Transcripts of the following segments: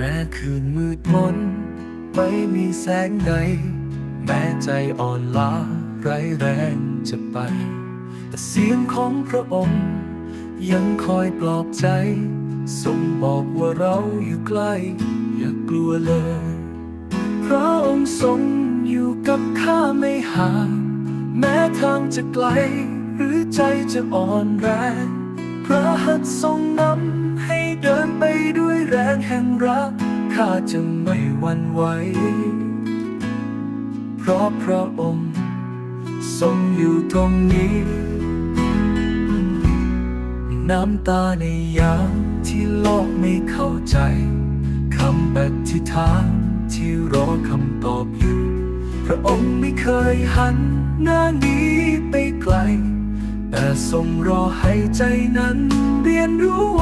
แม้คืนมืดมน ไม่มีแสงใด แม้ใจอ่อนล้าไร้แรงจะไป แต่เสียงของพระองค์ ยังคอยปลอบใจทรงบอกว่าเราอยู่ใกล้ อย่ากลัวเลย พระองค์ทรงอยู่กับข้าไม่ห่าง แม้ทางจะไกล หรือใจจะอ่อนแรง พระหัตถ์ทรงนำให้ แรงแห่งรักข้าจะไม่หวั่นไหว เพราะพระองค์ทรงอยู่ตรงนี้ น้ำตาในยามที่โลกไม่เข้าใจคำอธิษฐานที่รอคำตอบอยู่ พระองค์ไม่เคยหันหน้านี้ไปไกล แต่ทรงรอให้ใจนั้นเรียนรู้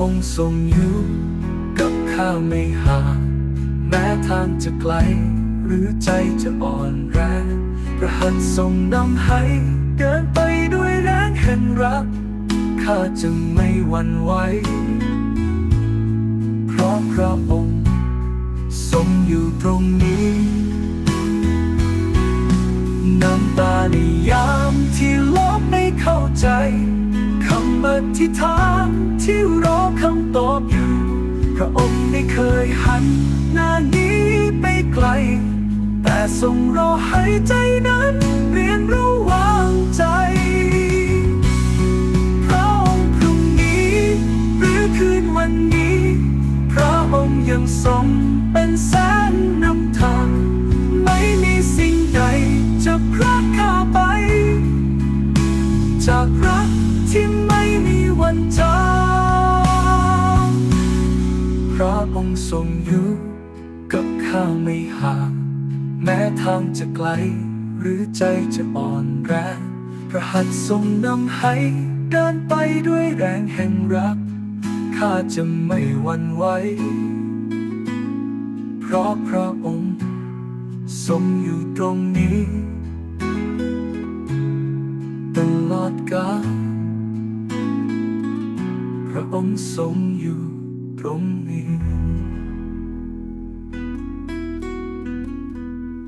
องค์ทรงอยู่กับข้าไม่ห่างแม้ทางจะไกล หรือใจจะอ่อนแรงพระหัตทรงนำให้เดินไปด้วยแรงแห่งรักข้าจะไม่หวั่นไหวเพราะพระองค์ทรงอยู่ตรงนี้น้ำตาในยามที่โลกไม่เข้าใจคำอธิษฐานที่รอคำ ตอบอยู่พระองค์ไม่เคยหัน หน้านี้ไปไกล แต่ทรงรอให้ใจนั้นเรียนรู้วางใจพระองค์พรุ่งนี้ หรือคืนวันนี้ พระองค์ยังทรงเป็นแสนนำทาง ไม่มีสิ่งใดจะพรากข้าไป จาก ระองค์ทรงอยู่กับข้าไม่ห่าง แม้ทางจะไกล หรือใจจะอ่อนแรงพระหัตถ์ทรงนำให้เดินไปด้วยแรงแห่งรัก ข้าจะไม่หวั่นไหว เพราะพระองค์ทรงอยู่ตรงนี้ ตลอดกาลพระองค์ทรงอยู่ ตรงนี้